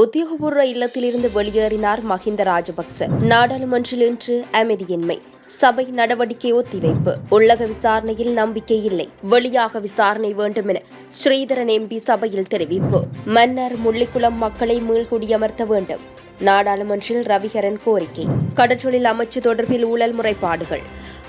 உத்தியோகபூர்வ இல்லத்திலிருந்து வெளியேறினார் மஹிந்த ராஜபக்ச. நாடாளுமன்றில் இன்று அமைதியின்மை. சபை நடவடிக்கை ஒத்திவைப்பு. உள்ளக விசாரணையில் நம்பிக்கை இல்லை. வெளியாக விசாரணை வேண்டும் என ஸ்ரீதரன் எம்பி சபையில் தெரிவிப்பு. மன்னர் முள்ளிக்குளம் மக்களை மீள்குடியமர்த்த வேண்டும். நாடாளுமன்றில் ரவிகரன் கோரிக்கை. கடற்றொழில் அமைச்சு தொடர்பில் ஊழல் முறைப்பாடுகள்.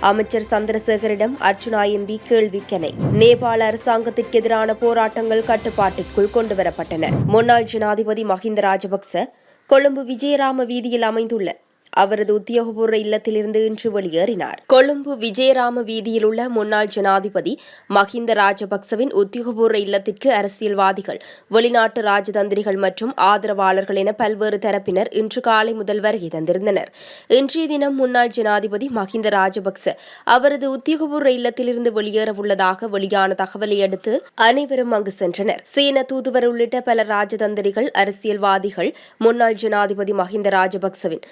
அமைச்சர் சந்திரசேகரிடம் அர்ச்சுனா எம்பி கேள்விக்கனை நேபாள அரசாங்கத்திற்கு எதிரான போராட்டங்கள் கட்டுப்பாட்டிற்குள் கொண்டுவரப்பட்டன. முன்னாள் ஜனாதிபதி மஹிந்த ராஜபக்ச கொழும்பு விஜயராம வீதியில் அமைந்துள்ள அவரது உத்தியோகபூர்வ இல்லத்திலிருந்து இன்று வெளியேறினார். கொழும்பு விஜயராம வீதியில் உள்ள முன்னாள் ஜனாதிபதி மஹிந்த ராஜபக்சவின் உத்தியோகபூர்வ இல்லத்திற்கு அரசியல்வாதிகள் வெளிநாட்டு ராஜதந்திரிகள் மற்றும் ஆதரவாளர்கள் என பல்வேறு தரப்பினர் இன்று காலை முதல் வருகை தந்திருந்தனர். இன்றைய தினம் முன்னாள் ஜனாதிபதி மஹிந்த ராஜபக்ச அவரது உத்தியோகபூர்வ இல்லத்திலிருந்து வெளியேறவுள்ளதாக வெளியான தகவலை அடுத்து அனைவரும் அங்கு சென்றனர். சீன தூதுவர் உள்ளிட்ட பல ராஜதந்திரிகள் அரசியல்வாதிகள் முன்னாள் ஜனாதிபதி மஹிந்த ராஜபக்சவின்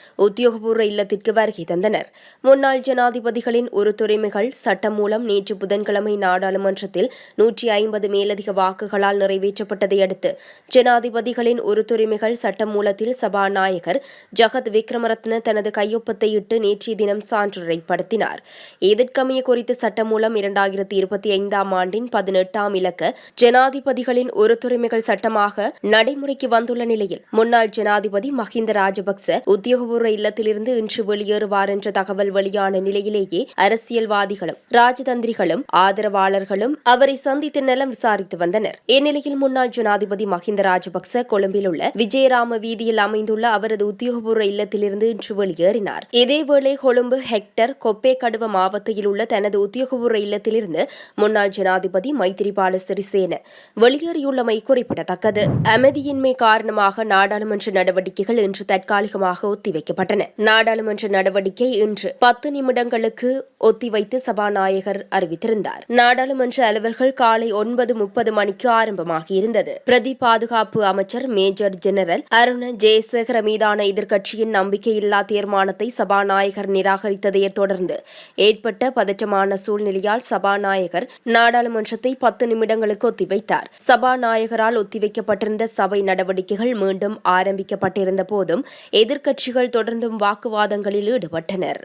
உத்தியோகபூர்வ இல்லத்திற்கு வருகை தந்தனர். முன்னாள் ஜனாதிபதிகளின் ஒரு துறைமைகள் சட்டம் மூலம் நேற்று புதன்கிழமை நாடாளுமன்றத்தில் நூற்றி ஐம்பது மேலதிக வாக்குகளால் நிறைவேற்றப்பட்டதை அடுத்து ஜனாதிபதிகளின் ஒரு துறைமைகள் சட்டம் மூலத்தில் சபாநாயகர் ஜகத் விக்ரமரத்ன தனது கையொப்பத்தை இட்டு நேற்றைய தினம் சான்றுரைப்படுத்தினார் எதிர்க்கமைய குறித்த சட்டம் மூலம் இரண்டாயிரத்தி இருபத்தி ஐந்தாம் ஆண்டின் பதினெட்டாம் இலக்க ஜனாதிபதிகளின் ஒரு துறைமைகள் சட்டமாக நடைமுறைக்கு வந்துள்ள நிலையில் முன்னாள் ஜனாதிபதி மஹிந்த ராஜபக்ச உத்தியோகபூர்வ இல்லத்தில் இல்லத்திலிருந்து இன்று வெளியேறுவார் என்ற தகவல் வெளியான நிலையிலேயே அரசியல்வாதிகளும் ராஜதந்திரிகளும் ஆதரவாளர்களும் அவரை சந்தித்து நலம் விசாரித்து வந்தனர். இந்நிலையில் முன்னாள் ஜனாதிபதி மஹிந்த ராஜபக்ச கொழும்பில் உள்ள விஜயராம வீதியில் அமைந்துள்ள அவரது உத்தியோகபூர்வ இல்லத்திலிருந்து இன்று வெளியேறினார். இதேவேளை கொழும்பு ஹெக்டர் கொப்பே கடுவ மாவட்டத்தில் உள்ள தனது உத்தியோகபூர்வ இல்லத்திலிருந்து முன்னாள் ஜனாதிபதி மைத்திரிபால சிறிசேன வெளியேறியுள்ளமை குறிப்பிடத்தக்கது. அமைதியின்மை காரணமாக நாடாளுமன்ற நடவடிக்கைகள் இன்று தற்காலிகமாக ஒத்திவைக்கப்பட்டன. நாடாளுமன்ற நடவடிக்கை இன்று பத்து நிமிடங்களுக்கு ஒத்திவைத்து சபாநாயகர் அறிவித்திருந்தார். நாடாளுமன்ற அலுவல்கள் காலை ஒன்பது முப்பது மணிக்கு ஆரம்பமாகியிருந்தது. பிரதி பாதுகாப்பு அமைச்சர் மேஜர் ஜெனரல் அருண ஜெயசேகர மீதான எதிர்க்கட்சியின் நம்பிக்கையில்லா தீர்மானத்தை சபாநாயகர் நிராகரித்ததைத் தொடர்ந்து ஏற்பட்ட பதற்றமான சூழ்நிலையால் சபாநாயகர் நாடாளுமன்றத்தை பத்து நிமிடங்களுக்கு ஒத்திவைத்தார். சபாநாயகரால் ஒத்திவைக்கப்பட்டிருந்த சபை நடவடிக்கைகள் மீண்டும் ஆரம்பிக்கப்பட்டிருந்த போதும் எதிர்க்கட்சிகள் தொடர்ந்தும் வாக்குவாதங்களில் ஈடுபட்டனர்.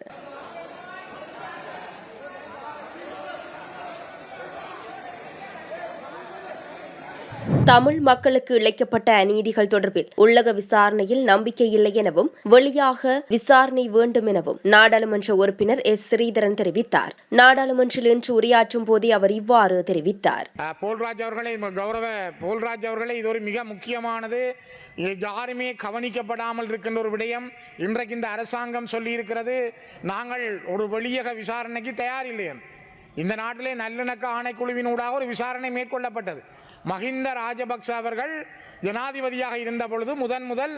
தமிழ் மக்களுக்கு இழைக்கப்பட்ட அநீதிகள் தொடர்பில் உள்ளக விசாரணையில் நம்பிக்கை இல்லை எனவும் வெளியாக விசாரணை வேண்டும் எனவும் நாடாளுமன்ற உறுப்பினர் எஸ். ஸ்ரீதரன் தெரிவித்தார். நாடாளுமன்றில் இன்று உரையாற்றும் போதே அவர் இவ்வாறு தெரிவித்தார். போல்ராஜ் அவர்களை கௌரவ போல்ராஜ் அவர்களை இது ஒரு மிக முக்கியமானது. இது யாருமே கவனிக்கப்படாமல் இருக்கின்ற ஒரு விடயம் இன்றைக்கு இந்த அரசாங்கம் சொல்லியிருக்கிறது. நாங்கள் ஒரு வெளியக விசாரணைக்கு தயார் என்று. இந்த நாட்டிலே நல்லிணக்க ஆணைக்குழுவினூடாக ஒரு விசாரணை மேற்கொள்ளப்பட்டது. மஹிந்த ராஜபக்ச அவர்கள் ஜனாதிபதியாக இருந்த பொழுது முதன் முதல்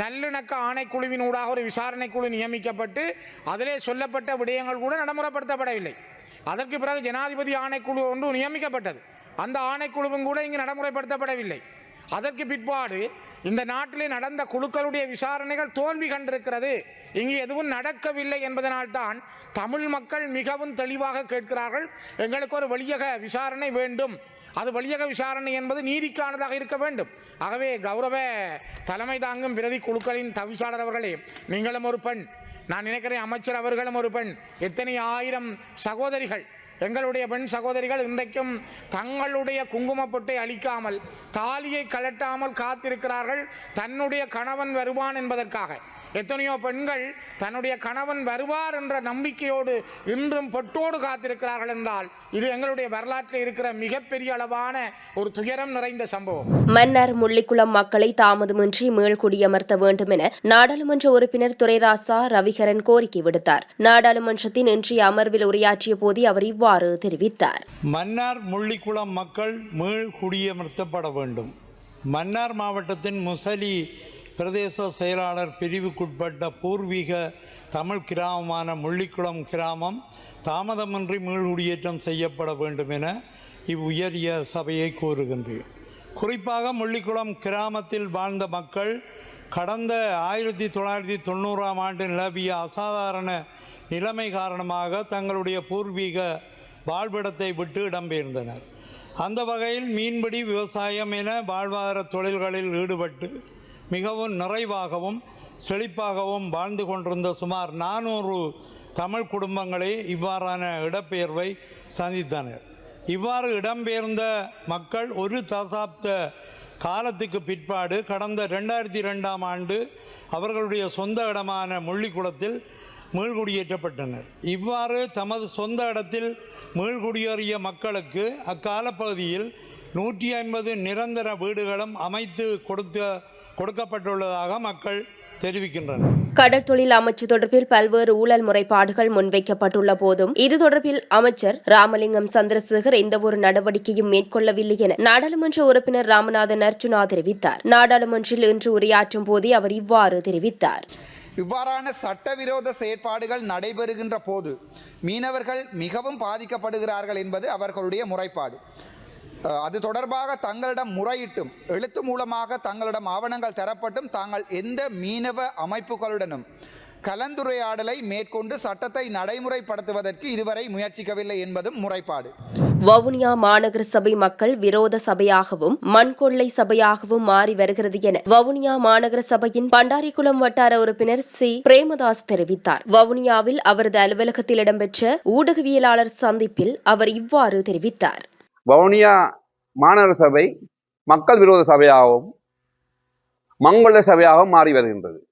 நல்லிணக்க ஆணைக்குழுவினூடாக ஒரு விசாரணை குழு நியமிக்கப்பட்டு அதிலே சொல்லப்பட்ட விடயங்கள் கூட நடைமுறைப்படுத்தப்படவில்லை. அதற்கு பிறகு ஜனாதிபதி ஆணைக்குழு ஒன்று நியமிக்கப்பட்டது. அந்த ஆணைக்குழுவும் கூட இங்கு நடைமுறைப்படுத்தப்படவில்லை. அதற்கு பிற்பாடு இந்த நாட்டிலே நடந்த குழுக்களுடைய விசாரணைகள் தோல்வி கண்டிருக்கிறது. இங்கு எதுவும் நடக்கவில்லை என்பதனால்தான் தமிழ் மக்கள் மிகவும் தெளிவாக கேட்கிறார்கள். எங்களுக்கு ஒரு வழியக விசாரணை வேண்டும். அது வழியக விசாரணை என்பது நீதிக்கானதாக இருக்க வேண்டும். ஆகவே கௌரவ தலைமை தாங்கும் பிரதி குழுக்களின் தவிசாளர் அவர்களே நீங்களும் ஒரு பெண். நான் நினைக்கிறேன் அமைச்சர் அவர்களும் ஒரு பெண். எத்தனை ஆயிரம் சகோதரிகள். எங்களுடைய பெண் சகோதரிகள் இன்றைக்கும் தங்களுடைய குங்குமப்பொட்டை அழிக்காமல் தாலியை கலட்டாமல் காத்திருக்கிறார்கள். தன்னுடைய கணவன் வருவான் என்பதற்காக. எத்தனையோ பெண்கள் தன்னுடைய கணவன் வருவார் என்ற நம்பிக்கையோடு இன்றும் பொட்டோடு காத்திருக்கிறார்கள் என்றால் இது எங்களுடைய வரலாற்றில் இருக்கிற மிகப்பெரிய அளவான ஒரு துயரம் நிறைந்த சம்பவம். மன்னர் முள்ளிக்குளம் மக்களை தாமதமின்றி மீள்குடியமர்த்த வேண்டும் என நாடாளுமன்ற உறுப்பினர் துரைராசா ரவிகரன் கோரிக்கை விடுத்தார். நாடாளுமன்றத்தின் இன்றைய அமர்வில் உரையாற்றிய போதே அவர் இவ்வாறு தெரிவித்தார். மன்னார் முள்ளிக்குளம் மக்கள் மீள் குடியமர்த்தப்பட வேண்டும். மன்னார் மாவட்டத்தின் முசலி பிரதேச செயலாளர் பிரிவுக்குட்பட்ட பூர்வீக தமிழ் கிராமமான முள்ளிக்குளம் கிராமம் தாமதமின்றி மீள்குடியேற்றம் செய்யப்பட வேண்டும் என இவ்வுயரிய சபையை கோருகின்றேன் குறிப்பாக முள்ளிக்குளம் கிராமத்தில் வாழ்ந்த மக்கள் கடந்த ஆயிரத்தி தொள்ளாயிரத்தி தொண்ணூறாம் ஆண்டு நிலவிய அசாதாரண நிலைமை காரணமாக தங்களுடைய பூர்வீக வாழ்விடத்தை விட்டு இடம்பெயர்ந்தனர் அந்த வகையில் மீன்பிடி விவசாயம் என வாழ்வாதார தொழில்களில் ஈடுபட்டு மிகவும் நிறைவாகவும் செழிப்பாகவும் வாழ்ந்து கொண்டிருந்த சுமார் நானூறு தமிழ் குடும்பங்களே இவ்வாறான இடப்பெயர்வை சந்தித்தனர். இவ்வாறு இடம்பெயர்ந்த மக்கள் ஒரு தசாப்த காலத்துக்கு பிற்பாடு கடந்த ரெண்டாயிரத்தி ரெண்டாம் ஆண்டு அவர்களுடைய சொந்த இடமான முள்ளிக்குளத்தில் மீள்குடியேற்றப்பட்டனர். இவ்வாறு தமது சொந்த இடத்தில் மீள்குடியேறிய மக்களுக்கு அக்கால பகுதியில் நூற்றி ஐம்பது நிரந்தர வீடுகளும் அமைத்து கொடுத்த கொடுக்கப்பட்டுள்ளதாக மக்கள் தெரிவிக்கின்றனர். கடற்தொழில் அமைச்சு தொடர்பில் பல்வேறு ஊழல் முறைப்பாடுகள் முன்வைக்கப்பட்டுள்ள போதும் இது தொடர்பில் அமைச்சர் ராமலிங்கம் சந்திரசேகர் எந்தவொரு நடவடிக்கையும் மேற்கொள்ளவில்லை என நாடாளுமன்ற உறுப்பினர் ராமநாதன் அர்ச்சுனா தெரிவித்தார். நாடாளுமன்றில் இன்று உரையாற்றும் போதே அவர் இவ்வாறு தெரிவித்தார். இவ்வாறான சட்டவிரோத செயற்பாடுகள் நடைபெறுகின்ற போது மீனவர்கள் மிகவும் பாதிக்கப்படுகிறார்கள் என்பது அவர்களுடைய முறைப்பாடு. அது தொடர்பாக தங்களிடம் முறையிட்டும் எழுத்து மூலமாக தங்களிடம் ஆவணங்கள் தரப்பட்டும் தாங்கள் எந்த மீனவ அமைப்புகளுடனும் கலந்துரையாடலை மேற்கொண்டு சட்டத்தை நடைமுறைப்படுத்துவதற்கு இதுவரை முயற்சிக்கவில்லை என்பதும் முறைப்பாடு. வவுனியா மாநகர சபை மக்கள் விரோத சபையாகவும் மண்கொள்ளை சபையாகவும் மாறி வருகிறது என வவுனியா மாநகர சபையின் பண்டாரிக்குளம் வட்டார உறுப்பினர் சி. பிரேமதாஸ் தெரிவித்தார். வவுனியாவில் அவரது அலுவலகத்தில் இடம்பெற்ற ஊடகவியலாளர் சந்திப்பில் அவர் இவ்வாறு தெரிவித்தார். வவுனியா மாநகர சபை மக்கள் விரோத சபையாகவும் மங்கொள்ள சபையாகவும் மாறி வருகின்றது.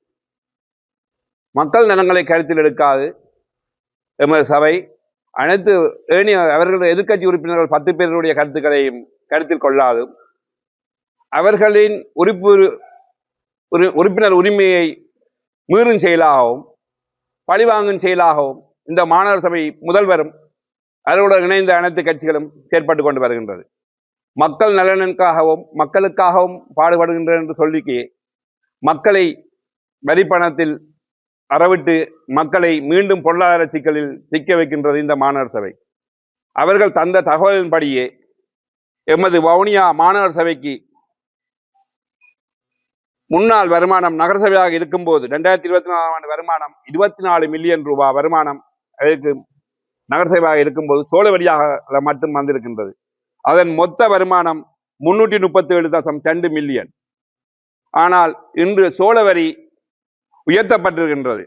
மக்கள் நலங்களை கருத்தில் எடுக்காது. எமது சபை அனைத்து ஏனைய அவர்களுடைய எதிர்க்கட்சி உறுப்பினர்கள் பத்து பேருடைய கருத்துக்களையும் கருத்தில் கொள்ளாது. அவர்களின் உறுப்பு உறு- உறுப்பினர் உரிமையை மீறும் செயலாகவும் பழிவாங்கும் செயலாகவும் இந்த மாநகர சபை முதல்வரும் அதோடு இணைந்த அனைத்து கட்சிகளும் செயற்பட்டு கொண்டு வருகின்றது. மக்கள் நலனுக்காகவும் மக்களுக்காகவும் பாடுபடுகின்றன என்று சொல்லிக்கு மக்களை வரிப்பணத்தில் அறவிட்டு மக்களை மீண்டும் பொருளாதார சிக்கலில் சிக்க வைக்கின்றது இந்த மாநகர சபை. அவர்கள் தந்த தகவலின்படியே எமது வவுனியா மாநகர சபைக்கு முன்னாள் வருமானம் நகரசபையாக இருக்கும்போது ரெண்டாயிரத்தி இருபத்தி நாலாம் ஆண்டு வருமானம் இருபத்தி நாலு மில்லியன் ரூபாய் வருமானம் அதற்கு நகரசபையாக இருக்கும்போது சோழவரியாக மட்டும் வந்திருக்கின்றது. அதன் மொத்த வருமானம் முன்னூற்றி முப்பத்தி ஏழு தசம் ரெண்டு மில்லியன் ஆனால் இன்று சோழவரி உயர்த்தப்பட்டிருக்கின்றது.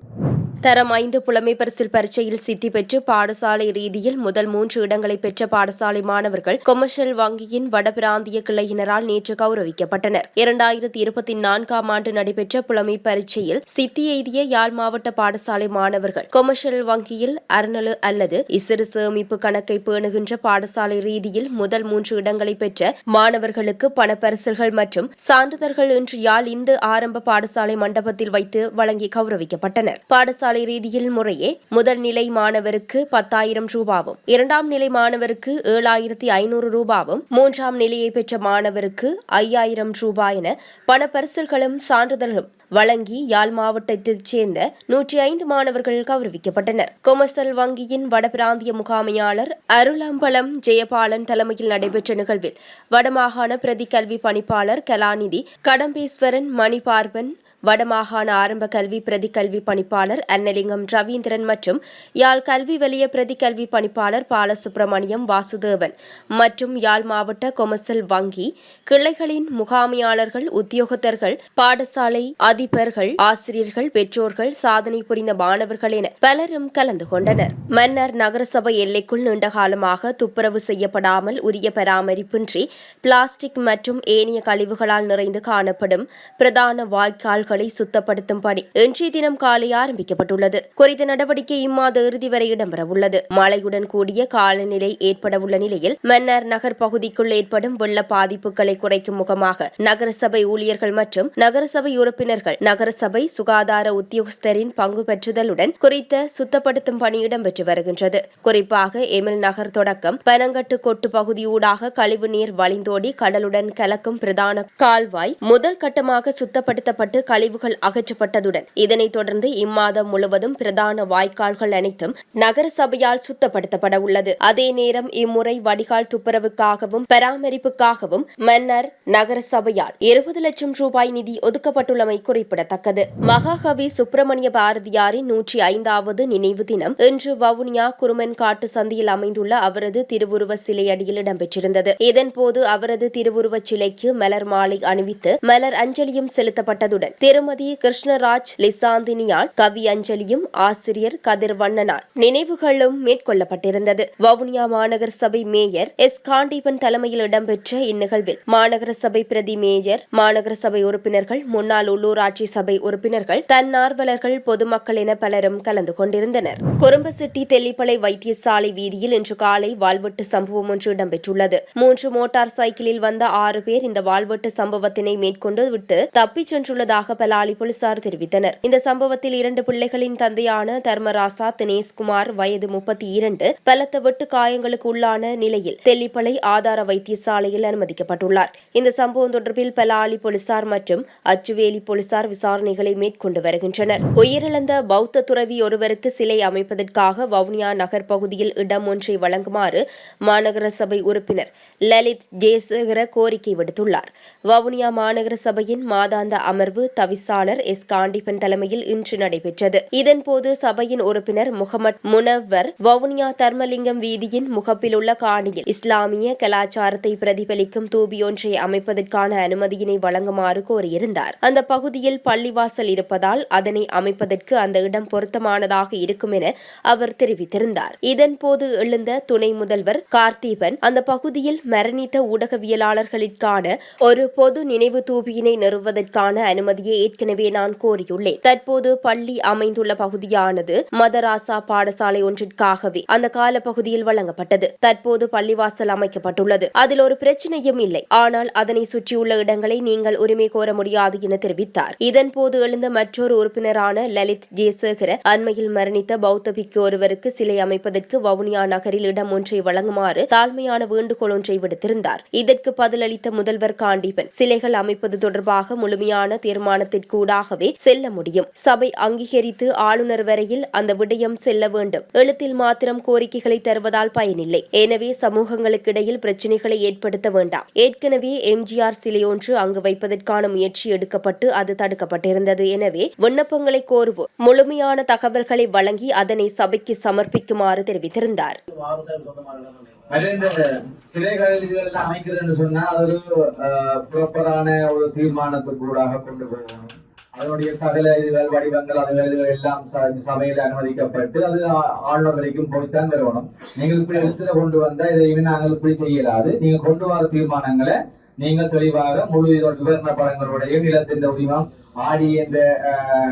தரம் ஐந்து புலமை பரிசில் பரீட்சையில் சித்தி பெற்று பாடசாலை ரீதியில் முதல் மூன்று இடங்களை பெற்ற பாடசாலை மாணவர்கள் கொமர்ஷியல் வங்கியின் வடபிராந்திய கிளையினரால் நேற்று கௌரவிக்கப்பட்டனர். இரண்டாயிரத்தி இருபத்தி நான்காம் ஆண்டு நடைபெற்ற புலமை பரீட்சையில் சித்தி எய்திய யாழ் மாவட்ட பாடசாலை மாணவர்கள் கொமர்ஷியல் வங்கியில் அறநலு அல்லது இசிறு சேமிப்பு கணக்கை பேணுகின்ற பாடசாலை ரீதியில் முதல் மூன்று இடங்களை பெற்ற மாணவர்களுக்கு பணப்பரிசல்கள் மற்றும் சான்றிதழ்கள் இன்று யாழ் இந்து ஆரம்ப பாடசாலை மண்டபத்தில் வைத்து வழங்கி கௌரவிக்கப்பட்டனர். பாடசாலை ரீதியில் முறையே முதல் நிலை மாணவருக்கு பத்தாயிரம் ரூபாவும் இரண்டாம் நிலை மாணவருக்கு ஏழாயிரத்தி ஐநூறு ரூபாவும் மூன்றாம் நிலையை பெற்ற மாணவருக்கு ஐயாயிரம் ரூபாய் என பணப்பரிசல்களும் சான்றிதழ்களும் வழங்கி யாழ் மாவட்டத்தைச் சேர்ந்த நூற்றி ஐந்து மாணவர்கள் கௌரவிக்கப்பட்டனர். கொமர்சல் வங்கியின் வடபிராந்திய முகாமையாளர் அருளம்பலம் ஜெயபாலன் தலைமையில் நடைபெற்ற நிகழ்வில் வடமாகாண பிரதி கல்வி பணிப்பாளர் கலாநிதி கடம்பேஸ்வரன் மணிபார்வன் வடமாகாண ஆரம்ப கல்வி பிரதி கல்வி பணிப்பாளர் அன்னலிங்கம் ரவீந்திரன் மற்றும் யாழ் கல்வி வலிய பிரதி கல்வி பணிப்பாளர் பாலசுப்பிரமணியம் வாசுதேவன் மற்றும் யாழ் மாவட்ட கொமசல் வங்கி கிளைகளின் முகாமையாளர்கள் உத்தியோகத்தர்கள் பாடசாலை அதிபர்கள் ஆசிரியர்கள் பெற்றோர்கள் சாதனை புரிந்த மாணவர்கள் என பலரும் கலந்து கொண்டனர். மன்னர் நகரசபை எல்லைக்குள் நீண்டகாலமாக துப்புரவு செய்யப்படாமல் உரிய பராமரிப்பின்றி பிளாஸ்டிக் மற்றும் ஏனைய கழிவுகளால் நிறைந்து காணப்படும் பிரதான வாய்க்கால் ஆறுகளை சுத்தப்படுத்தும் பணி இன்றைய தினம் காலை ஆரம்பிக்கப்பட்டுள்ளது. குறித்த நடவடிக்கை இம்மாத இறுதி வரை இடம்பெறவுள்ளது. மழையுடன் கூடிய காலநிலை ஏற்படவுள்ள நிலையில் மன்னர் நகர் பகுதிக்குள் ஏற்படும் வெள்ள பாதிப்புகளை குறைக்கும் முகமாக நகரசபை ஊழியர்கள் மற்றும் நகரசபை உறுப்பினர்கள் நகரசபை சுகாதார உத்தியோகஸ்தரின் பங்கு பெற்றுதலுடன் குறித்த சுத்தப்படுத்தும் பணி இடம்பெற்று வருகின்றது. குறிப்பாக எமில் நகர் தொடக்கம் பனங்கட்டு கொட்டு பகுதியூடாக கழிவு நீர் வழிந்தோடி கடலுடன் கலக்கும் பிரதான கால்வாய் முதல் கட்டமாக சுத்தப்படுத்தப்பட்டு கழிவுகள் அகற்றப்பட்டதுடன் இதனைத் தொடர்ந்து இம்மாதம் முழுவதும் பிரதான வாய்க்கால்கள் அனைத்தும் நகரசபையால் சுத்தப்படுத்தப்பட உள்ளது அதே நேரம் இம்முறை வடிகால் துப்புரவுக்காகவும் பராமரிப்புக்காகவும் மன்னர் நகரசபையால் இருபது லட்சம் ரூபாய் நிதி ஒதுக்கப்பட்டுள்ளமை குறிப்பிடத்தக்கது. மகாகவி சுப்பிரமணிய பாரதியாரின் நூற்றி ஐந்தாவது நினைவு தினம் இன்று வவுனியா குருமன்காட்டு சந்தியில் அமைந்துள்ள அவரது திருவுருவ சிலை அடியில் இடம்பெற்றிருந்தது இதன்போது அவரது திருவுருவச் சிலைக்கு மலர் மாலை அணிவித்து மலர் அஞ்சலியும் செலுத்தப்பட்டதுடன் திருமதி கிருஷ்ணராஜ் லிசாந்தினியால் கவி அஞ்சலியும் ஆசிரியர் கதிர்வண்ணனால் நினைவுகளும் மேற்கொள்ளப்பட்டிருந்தது. வவுனியா மாநகர சபை மேயர் எஸ். காண்டீபன் தலைமையில் இடம்பெற்ற இந்நிகழ்வில் மாநகர சபை பிரதி மேயர் மாநகர சபை உறுப்பினர்கள் முன்னாள் உள்ளூராட்சி சபை உறுப்பினர்கள் தன்னார்வலர்கள் பொதுமக்கள் என பலரும் கலந்து கொண்டிருந்தனர். குறும்பசிட்டி தெல்லிப்பளை வைத்தியசாலை வீதியில் இன்று காலை வாழ்வெட்டு சம்பவம் ஒன்று இடம்பெற்றுள்ளது. மூன்று மோட்டார் சைக்கிளில் வந்த ஆறு பேர் இந்த வாழ்வெட்டு சம்பவத்தினை மேற்கொண்டு விட்டு தப்பிச் சென்றுள்ளதாக பலாலி போலீசார் தெரிவித்தனர். இந்த சம்பவத்தில் இரண்டு பிள்ளைகளின் தந்தையான தர்மராசா தினேஷ்குமார் வயது முப்பத்தி இரண்டு பலத்த வெட்டு காயங்களுக்கு உள்ளான நிலையில் தெல்லிப்பளை ஆதார வைத்தியசாலையில் அனுமதிக்கப்பட்டுள்ளார். இந்த சம்பவம் தொடர்பில் பலாலி போலீசார் மற்றும் அச்சுவேலி போலீசார் விசாரணைகளை மேற்கொண்டு வருகின்றனர். உயிரிழந்த பௌத்த துறவி ஒருவருக்கு சிலை அமைப்பதற்காக வவுனியா நகர் பகுதியில் இடம் ஒன்றை வழங்குமாறு மாநகர சபை உறுப்பினர் லலித் ஜெயசேகர கோரிக்கை விடுத்துள்ளார். வவுனியா மாநகர சபையின் மாதாந்த அமர்வு தவிசாளர் எஸ். காண்டிபன் தலைமையில் இன்று நடைபெற்றது. இதன்போது சபையின் உறுப்பினர் முகமது முனவர் வவுனியா தர்மலிங்கம் வீதியின் முகப்பில் உள்ள காணியில் இஸ்லாமிய கலாச்சாரத்தை பிரதிபலிக்கும் தூபியொன்றை அமைப்பதற்கான அனுமதியினை வழங்குமாறு கோரியிருந்தார். அந்த பகுதியில் பள்ளிவாசல் இருப்பதால் அதனை அமைப்பதற்கு அந்த இடம் பொருத்தமானதாக இருக்கும் என அவர் தெரிவித்திருந்தார். இதன்போது எழுந்த துணை முதல்வர் கார்த்திபன் அந்த பகுதியில் மரணித்த ஊடகவியலாளர்களுக்கான ஒரு பொது நினைவு தூபியினை நிறுவுவதற்கான அனுமதியை ஏற்கனவே நான் கோரியுள்ளேன். தற்போது பள்ளி அமைந்துள்ள பகுதியானது மதராசா பாடசாலை ஒன்றிற்காகவே அந்த கால பகுதியில் வழங்கப்பட்டது. தற்போது பள்ளிவாசல் அமைக்கப்பட்டுள்ளது. அதில் ஒரு பிரச்சனையும் இல்லை. ஆனால் அதனை சுற்றியுள்ள இடங்களை நீங்கள் உரிமை கோர முடியாது என தெரிவித்தார். இதன்போது எழுந்த மற்றொரு உறுப்பினரான லலித் ஜெயசேகர அண்மையில் மரணித்த பௌத்த பிக்கு ஒருவருக்கு சிலை அமைப்பதற்கு வவுனியா நகரில் இடம் ஒன்றை வழங்குமாறு தாழ்மையான வேண்டுகோள் ஒன்றை விடுத்திருந்தார். இதற்கு பதிலளித்த முதல்வர் காண்டீபன் சிலைகள் அமைப்பது தொடர்பாக முழுமையான தீர்மானத்திற்கூடாகவே செல்ல முடியும். சபை அங்கீகரித்து ஆளுநர் வரையில் அந்த விடயம் செல்ல வேண்டும். எழுத்தில் மாத்திரம் கோரிக்கைகளை தருவதால் பயனில்லை. எனவே சமூகங்களுக்கு இடையில் பிரச்சினைகளை ஏற்படுத்த வேண்டாம். ஏற்கனவே எம்ஜிஆர் சிலை ஒன்று அங்கு வைப்பதற்கான முயற்சி எடுக்கப்பட்டு அது தடுக்கப்பட்டிருந்தது. எனவே விண்ணப்பங்களை கோருவோம் முழுமையான தகவல்களை வழங்கி அதனை சபைக்கு சமர்ப்பிக்குமாறு தெரிவித்திருந்தார். அது இந்த சிலைகள் இதுகள் அமைக்கிறதுன்னு சொன்னா அது ஒரு ப்ராப்பரான ஒரு தீர்மானத்துக்கூடாக கொண்டு போகணும். அதனுடைய சகல இதுகள் வடிவங்கள் அதுகள் இதுகள் எல்லாம் ச- சபையில அனுமதிக்கப்பட்டு அது ஆளுநர் வரைக்கும் போய்த்தான் வரணும் நீங்கள் இப்படி எழுத்துல கொண்டு வந்தா இதை நாங்கள் இப்படி செய்யலாது. நீங்க கொண்டு வர தீர்மானங்களை நீங்கள் தெளிவாக முழு இதோட விவரண படங்களுடைய நிலத்தின் உரிமம் ஆடி என்ற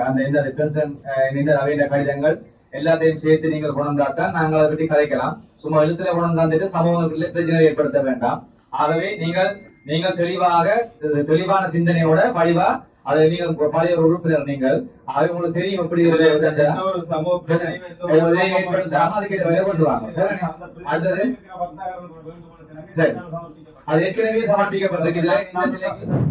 அந்த இந்த கன்சர்ன் இந்த நவீன கடிதங்கள் எல்லாத்தையும் சேர்த்து நீங்கள் கொண்டாத்தான் நாங்கள் அதை பற்றி கதைக்கலாம். சும்மா எழுத்துல கொண்டாந்துட்டு சமூகத்தில் பிரச்சனை ஏற்படுத்த வேண்டாம். ஆகவே நீங்கள் நீங்கள் தெளிவாக தெளிவான சிந்தனையோட வடிவா அதை நீங்கள் பழைய ஒரு உறுப்பினர் நீங்கள். அது உங்களுக்கு தெரியும் எப்படி ஏற்படுத்தாம அதுக்கு விலை கொண்டு வாங்க. சரி?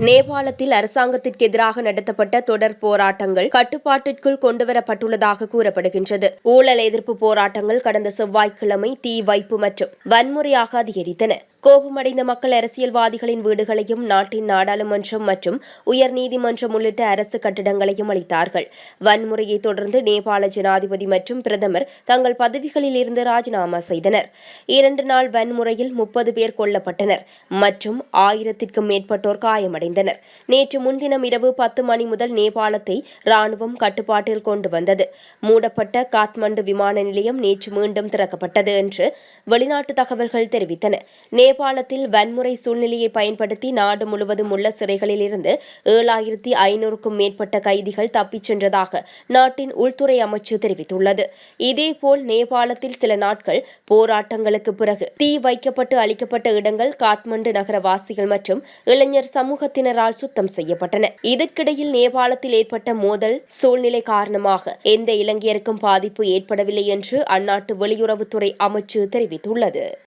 நேபாளத்தில் அரசாங்கத்திற்கு எதிராக நடத்தப்பட்ட தொடர் போராட்டங்கள் கட்டுப்பாட்டிற்குள் கொண்டுவரப்பட்டுள்ளதாக கூறப்படுகின்றது. ஊழல் எதிர்ப்பு போராட்டங்கள் கடந்த செவ்வாய்க்கிழமை தீ வைப்பு மற்றும் வன்முறையாக அதிகரித்தன. கோபமடைந்த மக்கள் அரசியல்வாதிகளின் வீடுகளையும் நாட்டின் நாடாளுமன்றம் மற்றும் உயர்நீதிமன்றம் உள்ளிட்ட அரசு கட்டிடங்களையும் அளித்தார்கள் வன்முறையை தொடர்ந்து நேபாள ஜனாதிபதி மற்றும் பிரதமர் தங்கள் பதவிகளில் இருந்து ராஜினாமா செய்தனர். இரண்டு நாள் வன்முறையில் முப்பது பேர் கொல்லப்பட்டனர். மற்றும் ஆயிரத்திற்கும் மேற்பட்டோர் காயமடைந்தனர். நேற்று முன்தினம் இரவு பத்து மணி முதல் நேபாளத்தை ராணுவம் கட்டுப்பாட்டில் கொண்டு வந்தது. மூடப்பட்ட காத்மண்டு விமான நிலையம் நேற்று மீண்டும் திறக்கப்பட்டது என்று வெளிநாட்டு தகவல்கள் தெரிவித்தன. நேபாளத்தில் வன்முறை சூழ்நிலையை பயன்படுத்தி நாடு முழுவதும் உள்ள சிறைகளில் இருந்து ஏழாயிரத்தி ஐநூறுக்கும் மேற்பட்ட கைதிகள் தப்பிச் சென்றதாக நாட்டின் உள்துறை அமைச்சு தெரிவித்துள்ளது. இதேபோல் நேபாளத்தில் சில நாட்கள் போராட்டங்களுக்கு பிறகு தீ வைக்கப்பட்டு அளிக்கப்பட்ட இடங்கள் காத்மண்டு நகரவாசிகள் மற்றும் இளைஞர் சமூகத்தினரால் சுத்தம் செய்யப்பட்டன. இதற்கிடையில் நேபாளத்தில் ஏற்பட்ட மோதல் சூழ்நிலை காரணமாக எந்த இலங்கையருக்கும் பாதிப்பு ஏற்படவில்லை என்று அந்நாட்டு வெளியுறவுத்துறை அமைச்சு தெரிவித்துள்ளது.